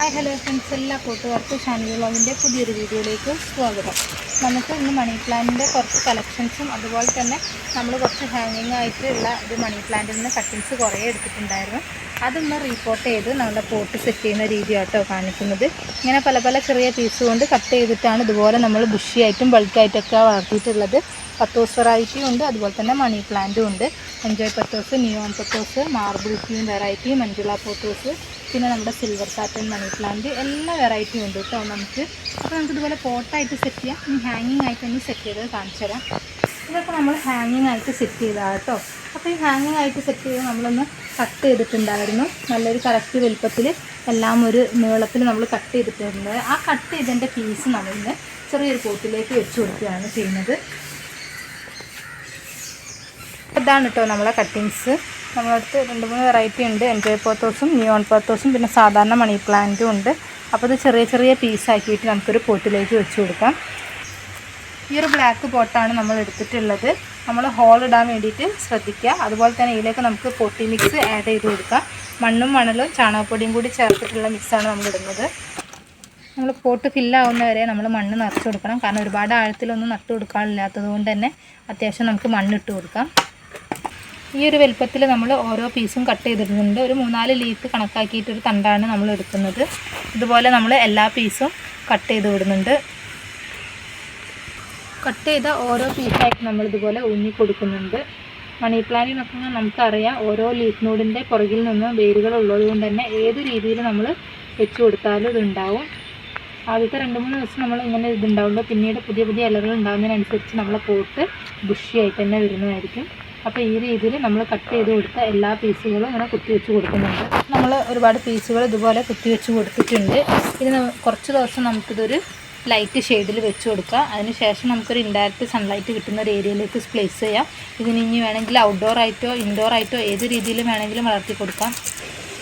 Hi hello friends എല്ലാ കൂട്ടുകാർക്കും ഷാനി വ്ളോഗിന്റെ പുതിയൊരു വീഡിയോയിലേക്ക് സ്വാഗതം. നമുക്ക് ഇന്ന് മണി പ്ലാന്റിന്റെ കുറച്ച് കളക്ഷൻസും അതുപോലെ തന്നെ നമ്മൾ കുറച്ച് ഹാങ്ങിങ് ആയിട്ടുള്ള ഇത് മണി പ്ലാന്റിൽ നിന്ന് കട്ടിങ്സ് കുറേ എടുത്തിട്ടുണ്ടായിരുന്നു. അതൊന്ന് റീപ്പോർട്ട് ചെയ്ത് നമ്മുടെ പോട്ട് സെറ്റ് ചെയ്യുന്ന രീതിയാട്ടോ കാണിക്കുന്നത്. ഇങ്ങനെ പല പല ചെറിയ പീസ് കൊണ്ട് കട്ട് ചെയ്തിട്ടാണ് ഇതുപോലെ നമ്മൾ ബുഷിയായിട്ടും ബൾക്കായിട്ടൊക്കെ വളർത്തിയിട്ടുള്ളത്. പത്തോസ് വെറൈറ്റിയും ഉണ്ട് അതുപോലെ തന്നെ മണി പ്ലാന്റും ഉണ്ട്. Enjoy pothos neon pothos marble queen variety Manjula pothos പിന്നെ നമ്മുടെ സിൽവർ സാറ്റൻ മണി പ്ലാന്റ് എല്ലാ വെറൈറ്റിയും ഉണ്ട് കേട്ടോ നമുക്ക്. അപ്പോൾ നമുക്ക് ഇതുപോലെ പോട്ടായിട്ട് സെറ്റ് ചെയ്യാം. ഇനി ഹാങ്ങിങ് ആയിട്ട് ഒന്ന് സെറ്റ് ചെയ്ത് കാണിച്ചു തരാം. ഇതൊക്കെ നമ്മൾ ഹാങ്ങിങ് ആയിട്ട് സെറ്റ് ചെയ്താൽ കേട്ടോ അപ്പോൾ ഈ ഹാങ്ങിങ് ആയിട്ട് സെറ്റ് ചെയ്ത് നമ്മളൊന്ന് കട്ട് ചെയ്തിട്ടുണ്ടായിരുന്നു. നല്ലൊരു കറക്റ്റ് വലുപ്പത്തിൽ എല്ലാം ഒരു നീളത്തിൽ നമ്മൾ കട്ട് ചെയ്തിട്ടുണ്ട്. ആ കട്ട് ചെയ്തതിന്റെ പീസ് നമ്മളിന്ന് ചെറിയൊരു പോട്ടിലേക്ക് വെച്ച് കൊടുക്കുകയാണ് ചെയ്യുന്നത്. ഇതാണ് കേട്ടോ നമ്മളെ കട്ടിങ്സ് നമ്മളടുത്ത് രണ്ട് മൂന്ന് വെറൈറ്റി ഉണ്ട്. എൻജോയ് പോത്തോസും നിയോൺ പോത്തോസും പിന്നെ സാധാരണ മണി പ്ലാന്റും ഉണ്ട്. അപ്പോൾ ഇത് ചെറിയ ചെറിയ പീസാക്കിയിട്ട് നമുക്കൊരു പോട്ടിലേക്ക് വെച്ച് കൊടുക്കാം. ഈ ഒരു ബ്ലാക്ക് പോട്ടാണ് നമ്മൾ എടുത്തിട്ടുള്ളത്. നമ്മൾ ഹോൾ ഇടാൻ വേണ്ടിയിട്ട് ശ്രദ്ധിക്കുക. അതുപോലെ തന്നെ ഇതിലേക്ക് നമുക്ക് പൊട്ടി മിക്സ് ആഡ് ചെയ്ത് കൊടുക്കാം. മണ്ണും മണലും ചാണകപ്പൊടിയും കൂടി ചേർത്തിട്ടുള്ള മിക്സാണ് നമ്മൾ ഇടുന്നത്. നമ്മൾ പോട്ട് ഫില്ലാവുന്ന വരെ നമ്മൾ മണ്ണ് നിറച്ച് കൊടുക്കണം. കാരണം ഒരുപാട് ആഴത്തിലൊന്നും നട്ടു കൊടുക്കാനില്ലാത്തത് കൊണ്ട് തന്നെ അത്യാവശ്യം നമുക്ക് മണ്ണിട്ട് കൊടുക്കാം. ഈ ഒരു വലുപ്പത്തിൽ നമ്മൾ ഓരോ പീസും കട്ട് ചെയ്തിരുന്നുണ്ട് ഒരു മൂന്നാൽ ലീഫ് കണക്കാക്കിയിട്ടൊരു തണ്ടാണ് നമ്മൾ എടുക്കുന്നത്. ഇതുപോലെ നമ്മൾ എല്ലാ പീസും കട്ട് ചെയ്ത് വിടുന്നുണ്ട്. കട്ട് ചെയ്ത ഓരോ പീസായിട്ട് നമ്മൾ ഇതുപോലെ ഊന്നി കൊടുക്കുന്നുണ്ട്. മണി പ്ലാന്റിനൊക്കെ നമുക്കറിയാം ഓരോ ലീഫ് നോഡിന്റെ പുറകിൽ നിന്ന് വേരുകൾ ഉള്ളത് കൊണ്ട് തന്നെ ഏത് രീതിയിൽ നമ്മൾ വെച്ച് കൊടുത്താലും ഇതുണ്ടാവും. ആദ്യത്തെ രണ്ട് മൂന്ന് ദിവസം നമ്മൾ ഇങ്ങനെ ഇതുണ്ടാവുള്ളൂ പിന്നീട് പുതിയ പുതിയ ഇലകൾ ഉണ്ടാകുന്നതിനനുസരിച്ച് നമ്മളെ പോട്ട് ബുഷിയായിട്ട് തന്നെ വരുന്നതായിരിക്കും. അപ്പോൾ ഈ രീതിയിൽ നമ്മൾ കട്ട് ചെയ്ത് കൊടുത്ത എല്ലാ പീസുകളും ഇങ്ങനെ കുത്തി വെച്ച് കൊടുക്കുന്നുണ്ട്. നമ്മൾ ഒരുപാട് പീസുകൾ ഇതുപോലെ കുത്തി വെച്ച് കൊടുത്തിട്ടുണ്ട്. നമ്മ- കുറച്ച് ദിവസം നമുക്കിതൊരു ലൈറ്റ് ഷെയ്ഡിൽ വെച്ച് കൊടുക്കുക അതിനുശേഷം നമുക്കൊരു ഇൻഡയറക്റ്റ് സൺലൈറ്റ് കിട്ടുന്ന ഒരു ഏരിയയിലേക്ക് പ്ലേസ് ചെയ്യാം. ഇതിന് ഇനി വേണമെങ്കിൽ ഔട്ട്ഡോർ ആയിട്ടോ ഇൻഡോർ ആയിട്ടോ ഏത് രീതിയിലും വേണമെങ്കിലും വളർത്തി കൊടുക്കാം.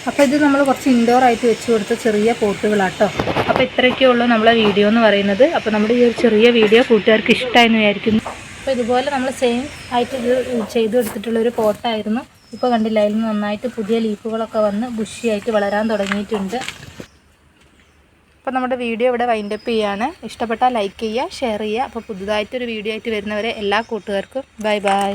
അപ്പോൾ ഇത് നമ്മൾ കുറച്ച് ഇൻഡോർ ആയിട്ട് വെച്ച് കൊടുത്ത ചെറിയ പോട്ടുകളാട്ടോ. അപ്പോൾ ഇത്രയൊക്കെയുള്ളൂ നമ്മളെ വീഡിയോ എന്ന് പറയുന്നത്. അപ്പോൾ നമ്മുടെ ഈ ഒരു ചെറിയ വീഡിയോ കൂട്ടുകാർക്ക് ഇഷ്ടമായെന്ന് വിചാരിക്കുന്നു. അപ്പോൾ ഇതുപോലെ നമ്മൾ സെയിം ആയിട്ട് ഇത് ചെയ്തു എടുത്തിട്ടുള്ള ഒരു പോട്ടായിരുന്നു ഇപ്പോൾ കണ്ടില്ല അതിൽ നിന്ന് നന്നായിട്ട് പുതിയ ലീഫുകളൊക്കെ വന്ന് ബുഷിയായിട്ട് വളരാൻ തുടങ്ങിയിട്ടുണ്ട്. അപ്പോൾ നമ്മുടെ വീഡിയോ ഇവിടെ വൈൻഡപ്പ് ചെയ്യാണ്. ഇഷ്ടപ്പെട്ടാൽ ലൈക്ക് ചെയ്യുക ഷെയർ ചെയ്യുക. അപ്പോൾ പുതുതായിട്ടൊരു വീഡിയോ ആയിട്ട് വരുന്നവരെ എല്ലാ കൂട്ടുകാർക്കും ബൈ ബൈ